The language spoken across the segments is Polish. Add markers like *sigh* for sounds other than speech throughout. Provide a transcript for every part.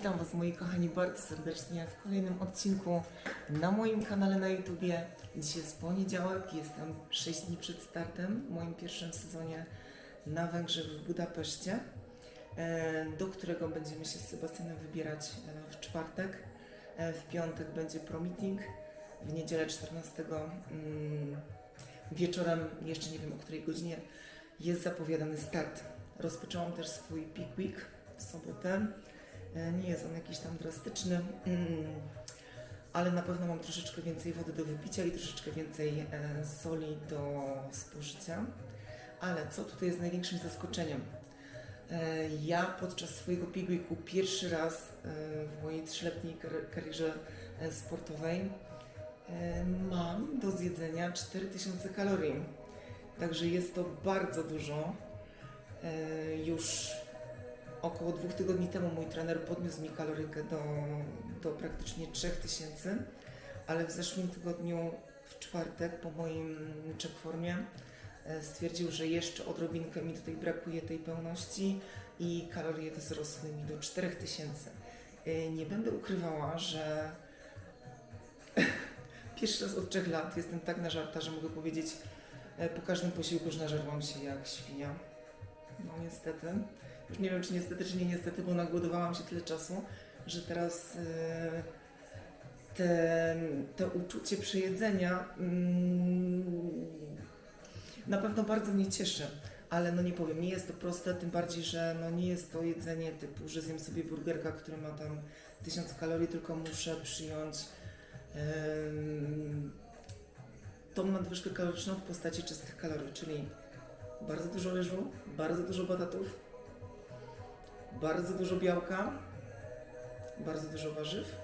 Witam Was moi kochani bardzo serdecznie w kolejnym odcinku na moim kanale na YouTubie. Dzisiaj jest poniedziałek, jestem 6 dni przed startem w moim pierwszym sezonie na Węgrzech w Budapeszcie, e, do którego będziemy się z Sebastianem wybierać e, w czwartek. E, W piątek będzie pro-meeting, w niedzielę 14 mm, wieczorem, jeszcze nie wiem o której godzinie, jest zapowiadany start. Rozpoczęłam też swój peak week w sobotę. E, Nie jest on jakiś tam drastyczny, mm, ale na pewno mam troszeczkę więcej wody do wypicia i troszeczkę więcej e, soli do spożycia. Ale co tutaj jest największym zaskoczeniem? E, Ja podczas swojego weeku pierwszy raz w mojej trzyletniej kar- karierze sportowej mam do zjedzenia 4000 kalorii. Także jest to bardzo dużo. Już około dwóch tygodni temu mój trener podniósł mi kalorykę do, do praktycznie 3000, ale w zeszłym tygodniu, w czwartek, po moim check formie, e, stwierdził, że jeszcze odrobinkę mi tutaj brakuje tej pełności i kalorie wzrosły mi do 4000. E, Nie będę ukrywała, że *laughs* pierwszy raz od trzech lat jestem tak nażarta, że mogę powiedzieć e, po każdym posiłku, że nażarłam się jak świnia. No niestety. Nie wiem, czy niestety, czy nie niestety, bo nagłodowałam się tyle czasu, że teraz e, te, to uczucie przejedzenia mm, na pewno bardzo mnie cieszy. Ale no nie powiem, nie jest to proste, tym bardziej, że no nie jest to jedzenie typu, że zjem sobie burgerka, który ma tam 1000 kalorii, tylko muszę przyjąć tą nadwyżkę kaloryczną w postaci czystych kalorii, czyli bardzo dużo ryżu, bardzo dużo batatów, bardzo dużo białka, bardzo dużo warzyw,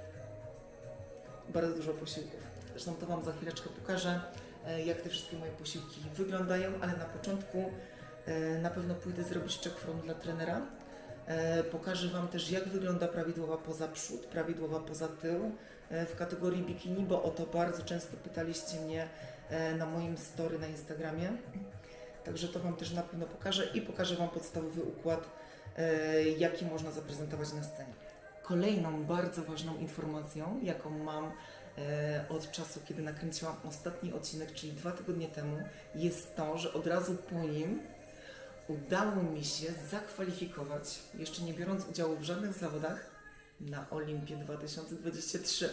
bardzo dużo posiłków. Zresztą to Wam za chwileczkę pokażę, e, jak te wszystkie moje posiłki wyglądają, ale na początku e, na pewno pójdę zrobić check from dla trenera. E, Pokażę Wam też, jak wygląda prawidłowa poza przód, prawidłowa poza tył w kategorii bikini, bo o to bardzo często pytaliście mnie na moim story na Instagramie. Także to Wam też na pewno pokażę i pokażę Wam podstawowy układ, jaki można zaprezentować na scenie. Kolejną bardzo ważną informacją, jaką mam e, od czasu, kiedy nakręciłam ostatni odcinek, czyli dwa tygodnie temu, jest to, że od razu po nim udało mi się zakwalifikować, jeszcze nie biorąc udziału w żadnych zawodach, na Olimpię 2023.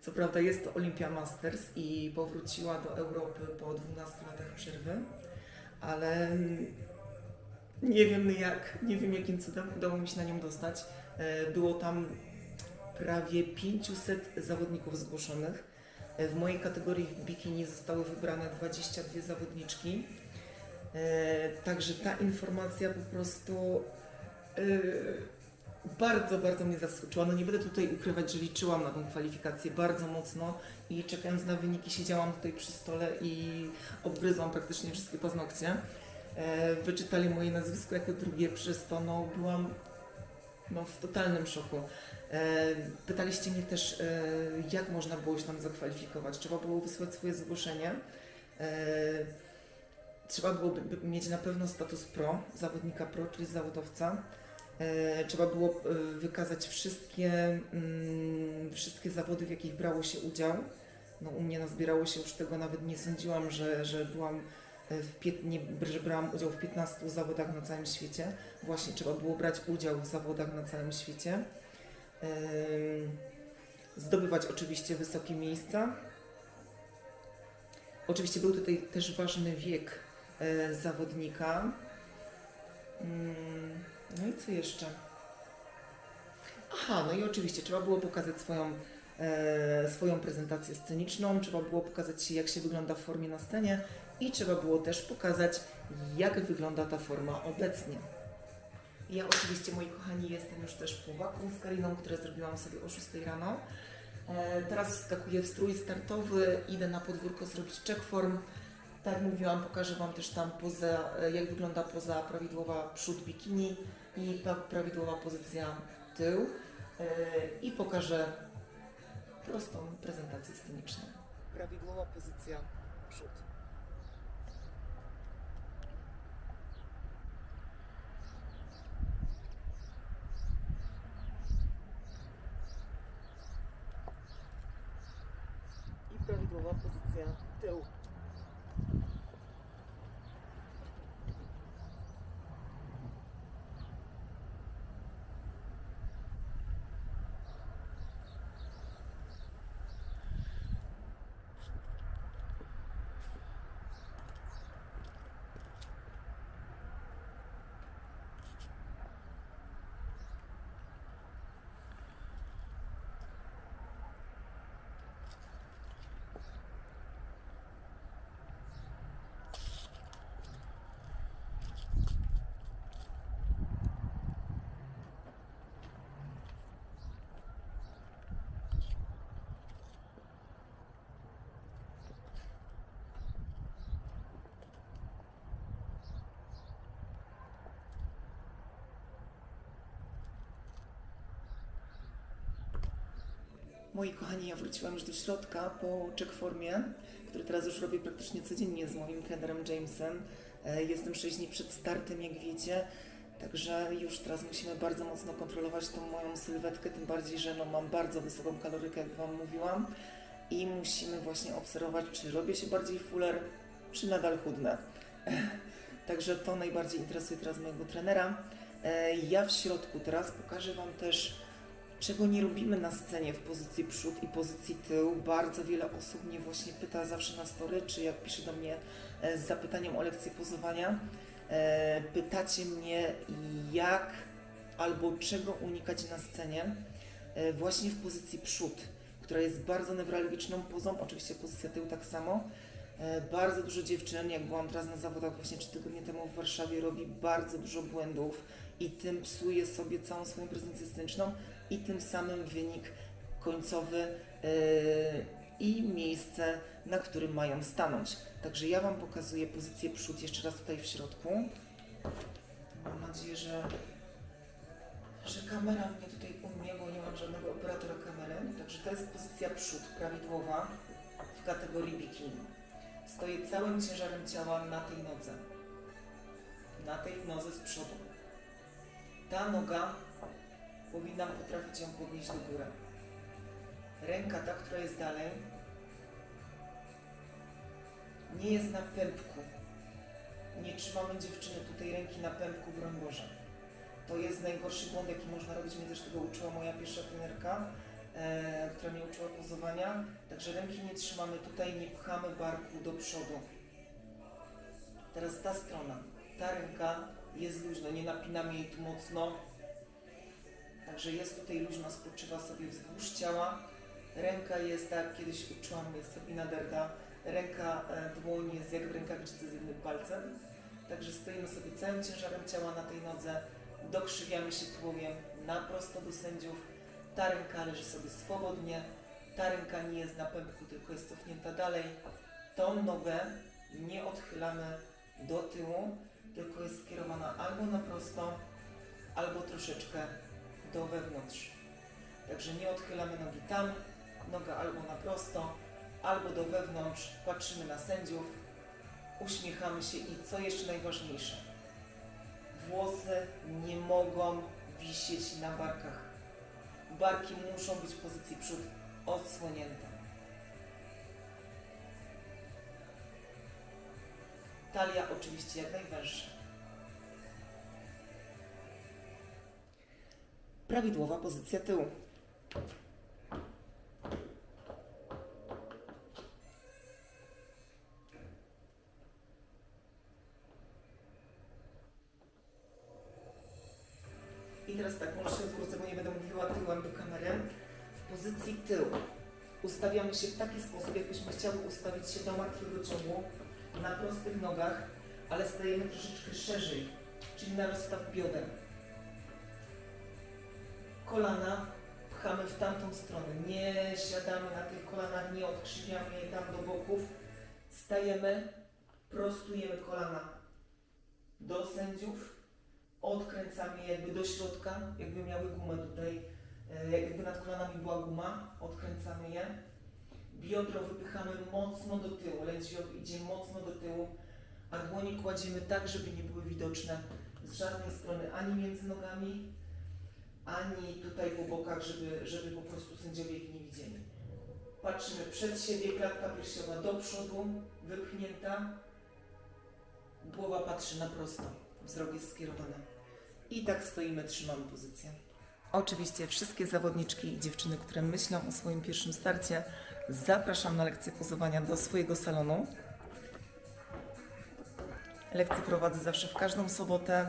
Co prawda jest to Olimpia Masters i powróciła do Europy po 12 latach przerwy, ale nie wiem jak, nie wiem jakim cudem udało mi się na nią dostać. E, Było tam prawie 500 zawodników zgłoszonych. E, W mojej kategorii w bikini zostały wybrane 22 zawodniczki. E, Także ta informacja po prostu bardzo, bardzo mnie zaskoczyła. No nie będę tutaj ukrywać, że liczyłam na tą kwalifikację bardzo mocno i czekając na wyniki siedziałam tutaj przy stole i obgryzłam praktycznie wszystkie paznokcie. E, Wyczytali moje nazwisko jako drugie, przez to no, byłam no, w totalnym szoku. E, Pytaliście mnie też, e, jak można było się tam zakwalifikować. Trzeba było wysłać swoje zgłoszenie. Trzeba było by- by mieć na pewno status pro, zawodnika pro, czyli zawodowca. Trzeba było wykazać wszystkie, mm, wszystkie zawody, w jakich brało się udział. No, u mnie nazbierało się już tego, nawet nie sądziłam, że, że byłam w pięt, nie, że brałam udział w 15 zawodach na całym świecie. Właśnie trzeba było brać udział w zawodach na całym świecie. Zdobywać oczywiście wysokie miejsca. Oczywiście był tutaj też ważny wiek e, zawodnika. Ym, No i co jeszcze? Aha, no i oczywiście trzeba było pokazać swoją, e, swoją prezentację sceniczną, trzeba było pokazać jak się wygląda w formie na scenie i trzeba było też pokazać, jak wygląda ta forma obecnie. Ja oczywiście, moi kochani, jestem już też po wakum z Kariną, które zrobiłam sobie o 6 rano. E, teraz wskakuję w strój startowy, idę na podwórko zrobić check form. Tak jak mówiłam, pokażę Wam też tam poza, e, jak wygląda poza prawidłowa przód bikini i pa- prawidłowa pozycja tył. E, I pokażę prostą prezentację sceniczną. Prawidłowa pozycja przód. I prawidłowa pozycja tył. Moi kochani, ja wróciłam już do środka po checkformie, który teraz już robię praktycznie codziennie z moim trenerem Jamesem. E, Jestem 6 dni przed startem, jak wiecie, także już teraz musimy bardzo mocno kontrolować tą moją sylwetkę, tym bardziej, że no, mam bardzo wysoką kalorykę, jak Wam mówiłam. I musimy właśnie obserwować, czy robię się bardziej fuller, czy nadal chudnę. *laughs* Także to najbardziej interesuje teraz mojego trenera. E, Ja w środku teraz pokażę Wam też czego nie robimy na scenie w pozycji przód i pozycji tył. Bardzo wiele osób mnie właśnie pyta zawsze na story, czy jak pisze do mnie e, z zapytaniem o lekcję pozowania, e, pytacie mnie jak albo czego unikać na scenie e, właśnie w pozycji przód, która jest bardzo newralgiczną pozą, oczywiście pozycja tył tak samo. Bardzo dużo dziewczyn, jak byłam teraz na zawodach właśnie 3 tygodnie temu w Warszawie, robi bardzo dużo błędów i tym psuje sobie całą swoją prezentację sceniczną i tym samym wynik końcowy yy, i miejsce, na którym mają stanąć. Także ja Wam pokazuję pozycję przód jeszcze raz tutaj w środku. Mam nadzieję, że, że kamera mnie tutaj umie, bo nie mam żadnego operatora kamery. Także to jest pozycja przód prawidłowa w kategorii bikini. Stoję całym ciężarem ciała na tej nodze. Na tej nodze z przodu. Ta noga powinnam potrafić ją podnieść do góry. Ręka ta, która jest dalej, nie jest na pępku. Nie trzymamy dziewczyny tutaj ręki na pępku, broń Boże. To jest najgorszy błąd, jaki można robić. Mnie też tego uczyła moja pierwsza trenerka, e, która mnie uczyła pozowania. Także ręki nie trzymamy tutaj, nie pchamy barku do przodu. Teraz ta strona. Ta ręka jest luźna, nie napinamy jej tu mocno. Także jest tutaj luźno, spoczywa sobie wzdłuż ciała. Ręka jest tak, kiedyś uczyłam mnie Sabina Derda. Ręka, e, dłoń jest jak w rękawiczce z jednym palcem. Także stoimy sobie całym ciężarem ciała na tej nodze, dokrzywiamy się tułowiem na prosto do sędziów. Ta ręka leży sobie swobodnie, ta ręka nie jest na pępku, tylko jest cofnięta dalej. Tą nogę nie odchylamy do tyłu, tylko jest skierowana albo na prosto, albo troszeczkę do wewnątrz. Także nie odchylamy nogi tam, noga albo na prosto, albo do wewnątrz, patrzymy na sędziów, uśmiechamy się i co jeszcze najważniejsze, włosy nie mogą wisieć na barkach. Barki muszą być w pozycji przód odsłonięte. Talia oczywiście jak najwęższa. Prawidłowa pozycja tyłu. I teraz tak, może się bo nie będę mówiła tyłem do kamery. W pozycji tyłu ustawiamy się w taki sposób, jakbyśmy chciały ustawić się do martwego ciągu na prostych nogach, ale stajemy troszeczkę szerzej, czyli na rozstaw bioder. Kolana pchamy w tamtą stronę, nie siadamy na tych kolanach, nie odkrzywiamy je tam do boków. Stajemy, prostujemy kolana do sędziów, odkręcamy je jakby do środka, jakby miały gumę tutaj, e, jakby nad kolanami była guma, odkręcamy je. Biodro wypychamy mocno do tyłu, lędźwiowy idzie mocno do tyłu, a dłonie kładziemy tak, żeby nie były widoczne z żadnej strony, ani między nogami, ani tutaj po bokach, żeby, żeby po prostu sędziowie ich nie widzieli. Patrzymy przed siebie, klatka piersiowa do przodu, wypchnięta. Głowa patrzy na prosto, wzrok jest skierowany. I tak stoimy, trzymamy pozycję. Oczywiście wszystkie zawodniczki i dziewczyny, które myślą o swoim pierwszym starcie, zapraszam na lekcję pozowania do swojego salonu. Lekcje prowadzę zawsze w każdą sobotę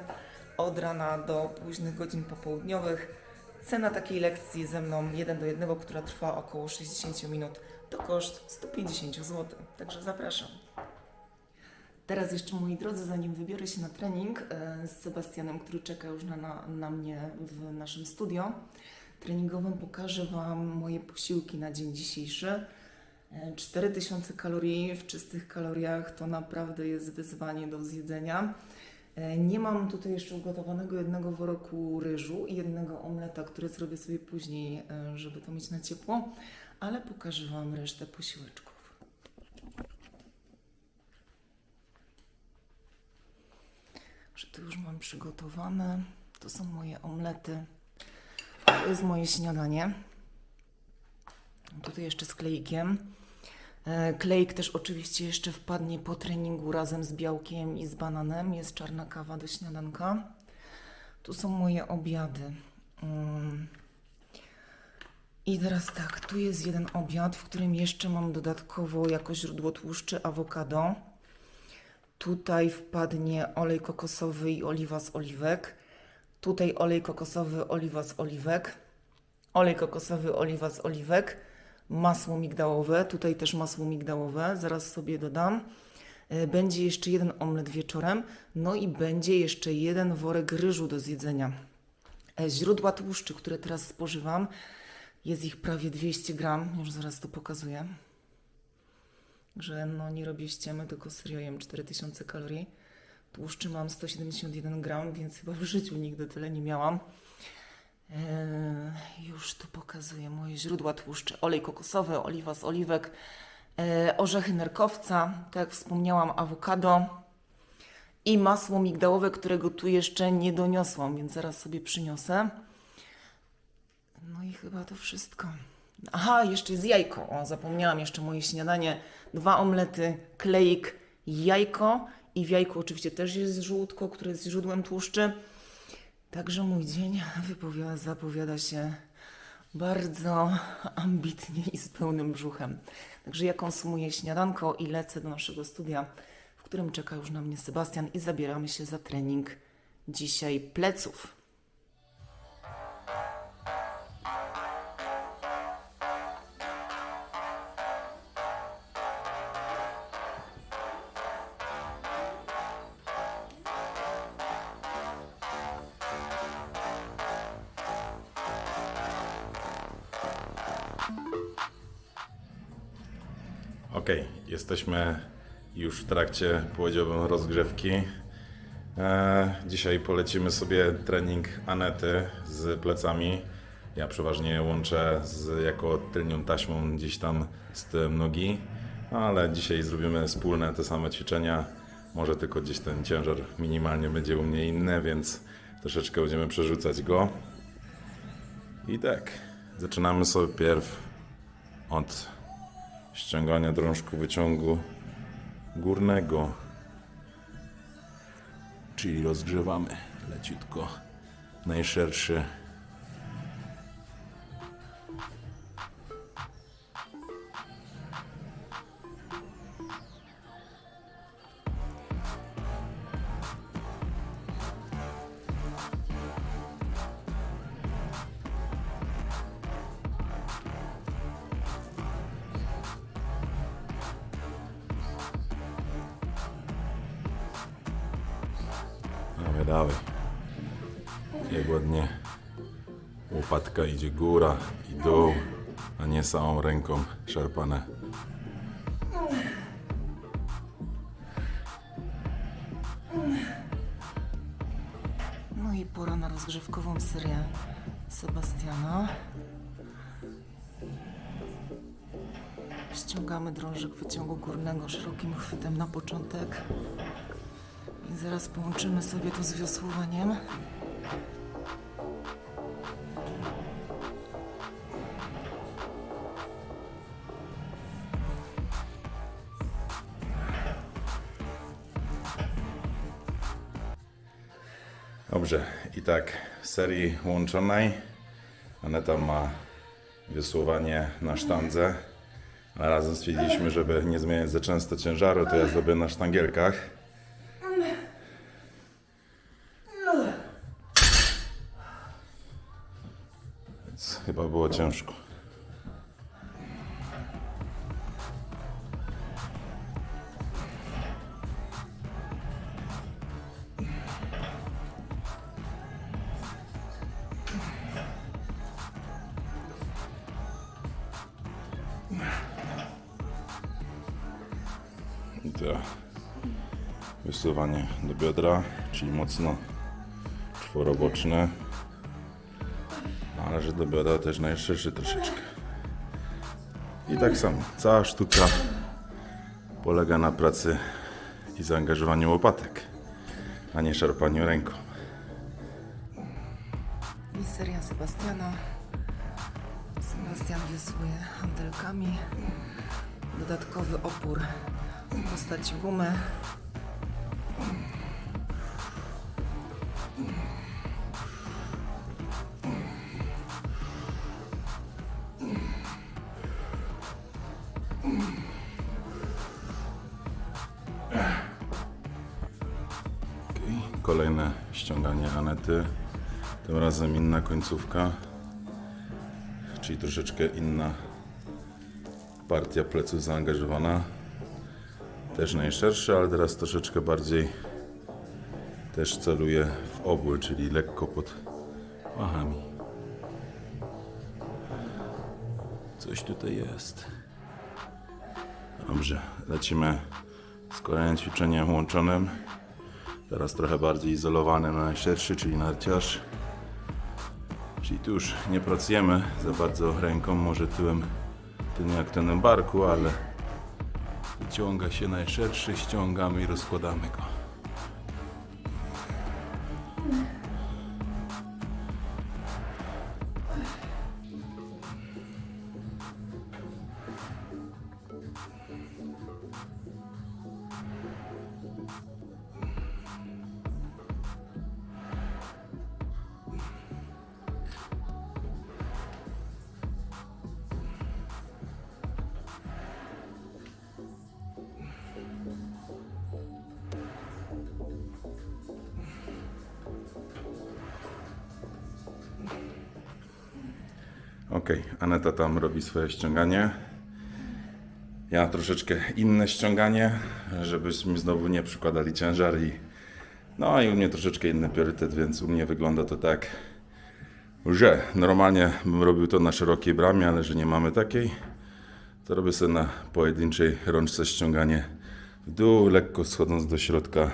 od rana do późnych godzin popołudniowych. Cena takiej lekcji ze mną 1 do 1, która trwa około 60 minut, to koszt 150 zł. Także zapraszam. Teraz jeszcze, moi drodzy, zanim wybiorę się na trening e, z Sebastianem, który czeka już na, na, mnie w naszym studio treningowym, pokażę Wam moje posiłki na dzień dzisiejszy. E, 4000 kalorii w czystych kaloriach to naprawdę jest wyzwanie do zjedzenia. E, Nie mam tutaj jeszcze ugotowanego jednego worku ryżu i jednego omleta, który zrobię sobie później, e, żeby to mieć na ciepło, ale pokażę Wam resztę posiłeczków. Że tu już mam przygotowane. To są moje omlety. To jest moje śniadanie. Tutaj jeszcze z klejkiem. E, Klejk też oczywiście jeszcze wpadnie po treningu razem z białkiem i z bananem. Jest czarna kawa do śniadanka. Tu są moje obiady. Mm. I teraz tak, tu jest jeden obiad, w którym jeszcze mam dodatkowo jako źródło tłuszczy awokado. Tutaj wpadnie olej kokosowy i oliwa z oliwek. Tutaj olej kokosowy, oliwa z oliwek. Olej kokosowy, oliwa z oliwek. Masło migdałowe, tutaj też masło migdałowe, zaraz sobie dodam. E, Będzie jeszcze jeden omlet wieczorem, no i będzie jeszcze jeden worek ryżu do zjedzenia. E, Źródła tłuszczy, które teraz spożywam, jest ich prawie 200 gram, już zaraz to pokazuję że no nie robię ściemy, tylko serio jem 4000 kalorii. Tłuszczy mam 171 gram, więc chyba w życiu nigdy tyle nie miałam. Eee, już tu pokazuję moje źródła tłuszczy. Olej kokosowy, oliwa z oliwek, eee, orzechy nerkowca, tak jak wspomniałam, awokado i masło migdałowe, którego tu jeszcze nie doniosłam, więc zaraz sobie przyniosę. No i chyba to wszystko. Aha, jeszcze jest jajko. O, zapomniałam jeszcze moje śniadanie. Dwa omlety, klejk, jajko i w jajku oczywiście też jest żółtko, które jest źródłem tłuszczy. Także mój dzień *laughs* wypowiada, zapowiada się bardzo ambitnie i z pełnym brzuchem. Także ja konsumuję śniadanko i lecę do naszego studia, w którym czeka już na mnie Sebastian i zabieramy się za trening dzisiaj pleców. Już w trakcie, powiedziałbym, rozgrzewki. E, dzisiaj polecimy sobie trening Anety z plecami. Ja przeważnie łączę z, jako tylnią taśmą gdzieś tam z tyłem nogi, ale dzisiaj zrobimy wspólne te same ćwiczenia. Może tylko gdzieś ten ciężar minimalnie będzie u mnie inny, więc troszeczkę będziemy przerzucać go. I tak, zaczynamy sobie pierw od ściągania drążku wyciągu górnego. Czyli rozgrzewamy leciutko najszerszy. Dawaj, dawaj. Łopatka idzie góra i dół, a nie samą ręką szarpane. No i pora na rozgrzewkową serię Sebastiana. Ściągamy drążek wyciągu górnego szerokim chwytem na początek. Zaraz połączymy sobie to z wiosłowaniem. Dobrze, i tak w serii łączonej Aneta ma wiosłowanie na sztandze, a razem stwierdziliśmy, żeby nie zmieniać za często ciężaru, to ja zrobię na sztangielkach. Było ciężko. Wysuwanie do biodra, czyli mocno czworoboczne. Ale że do też najszerszy troszeczkę. I tak samo, cała sztuka polega na pracy i zaangażowaniu łopatek, a nie szarpaniu ręką. I seria Sebastiana. Sebastian wiosłuje handelkami. Dodatkowy opór w postaci gumy. Kolejne ściąganie Anety. Tym razem inna końcówka, czyli troszeczkę inna partia pleców zaangażowana. Też najszerszy, ale teraz troszeczkę bardziej też celuje w obły, czyli lekko pod pachami. Coś tutaj jest. Dobrze, lecimy z kolejnym ćwiczeniem łączonym. Teraz trochę bardziej izolowany na najszerszy, czyli narciarz. Czyli tu już nie pracujemy za bardzo ręką, może tyłem, tylnie aktonem barku, ale wyciąga się najszerszy, ściągamy i rozkładamy go. Ok, Aneta tam robi swoje ściąganie. Ja troszeczkę inne ściąganie, żebyśmy znowu nie przykładali ciężar i no i u mnie troszeczkę inny priorytet, więc u mnie wygląda to tak, że normalnie bym robił to na szerokiej bramie, ale że nie mamy takiej, to robię sobie na pojedynczej rączce ściąganie w dół, lekko schodząc do środka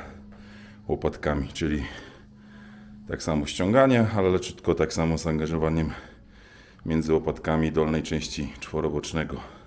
łopatkami, czyli tak samo ściąganie, ale leciutko tak samo z angażowaniem między łopatkami dolnej części czworobocznego.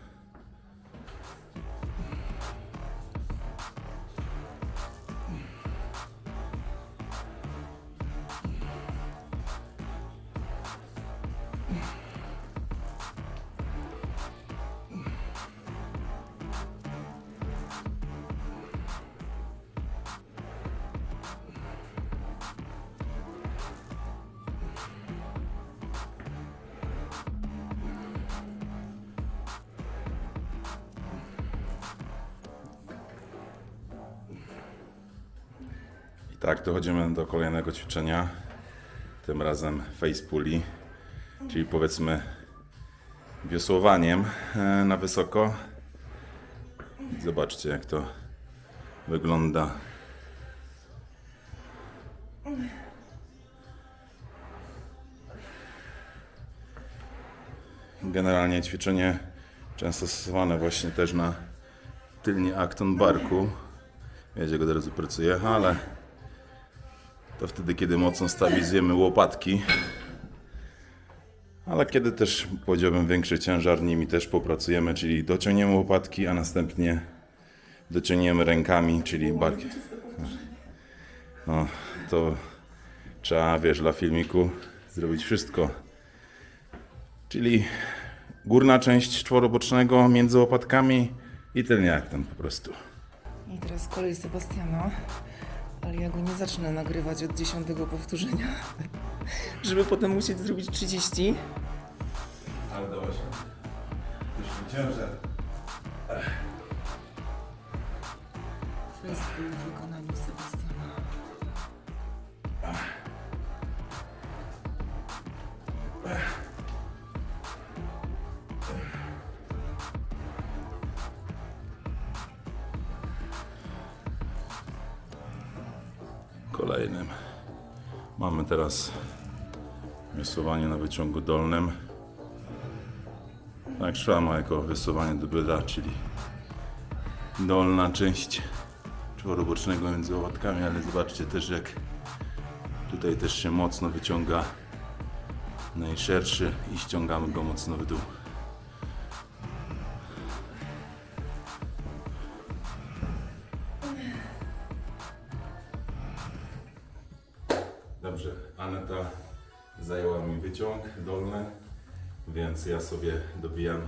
Tak dochodzimy do kolejnego ćwiczenia. Tym razem face pulli, czyli powiedzmy wiosłowaniem e, na wysoko. Zobaczcie jak to wygląda. Generalnie ćwiczenie często stosowane właśnie też na tylnie akton barku. Wiecie, go od razu pracuje, ale to wtedy, kiedy mocno stabilizujemy łopatki. Ale kiedy też powiedziałbym większy ciężar, nimi też popracujemy, czyli dociągniemy łopatki, a następnie dociągniemy rękami, czyli barkiem. No, to trzeba, wiesz, dla filmiku zrobić wszystko. Czyli górna część czworobocznego między łopatkami i tylniak ten po prostu. I teraz kolej Sebastiana. Ale ja go nie zacznę nagrywać od dziesiątego powtórzenia, *laughs* żeby potem musieć zrobić 30. Ale dało się. Ciężar. Kwestia w wykonaniu wysuwanie na wyciągu dolnym. Tak, szrama jako wysuwanie do bydła, czyli dolna część czworobocznego między łopatkami, ale zobaczcie też jak tutaj też się mocno wyciąga najszerszy i ściągamy go mocno w dół. Sobie dobijam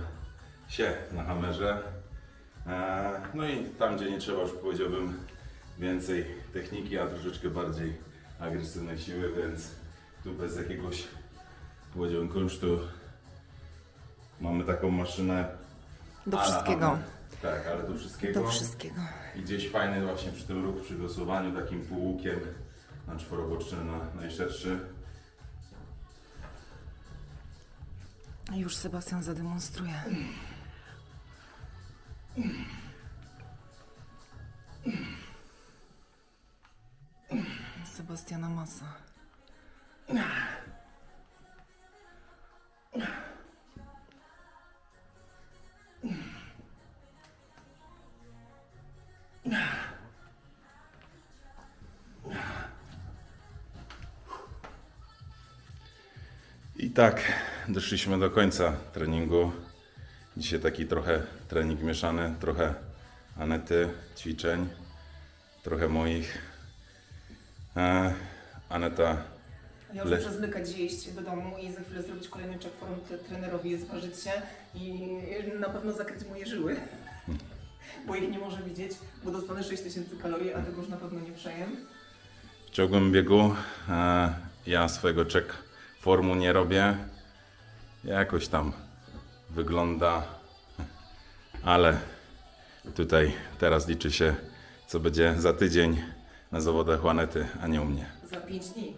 się na hamerze. Eee, No i tam, gdzie nie trzeba, już powiedziałbym więcej techniki, a troszeczkę bardziej agresywnej siły, więc tu bez jakiegoś, powiedziałbym, kunsztu mamy taką maszynę. Do wszystkiego. hamer. Tak, ale do wszystkiego. Do wszystkiego. I gdzieś fajny właśnie przy tym ruchu, przy wiosłowaniu, takim półłukiem na czworoboczny, na najszerszy. Już Sebastian zademonstruje. Sebastiana masa. I tak doszliśmy do końca treningu. Dzisiaj taki trochę trening mieszany, trochę Anety, ćwiczeń, trochę moich. E, Aneta, Ja Le- muszę zmykać iść do domu i za chwilę zrobić kolejny check form tre- trenerowi, zważyć się i na pewno zakryć moje żyły. *laughs* Bo ich nie może widzieć, bo dostanę 6000 kalorii, a tego już na pewno nie przejem. w ciągłym biegu e, ja swojego check formu nie robię. Jakoś tam wygląda, ale tutaj teraz liczy się, co będzie za tydzień na zawodach u Anety, a nie u mnie. Za 5 dni.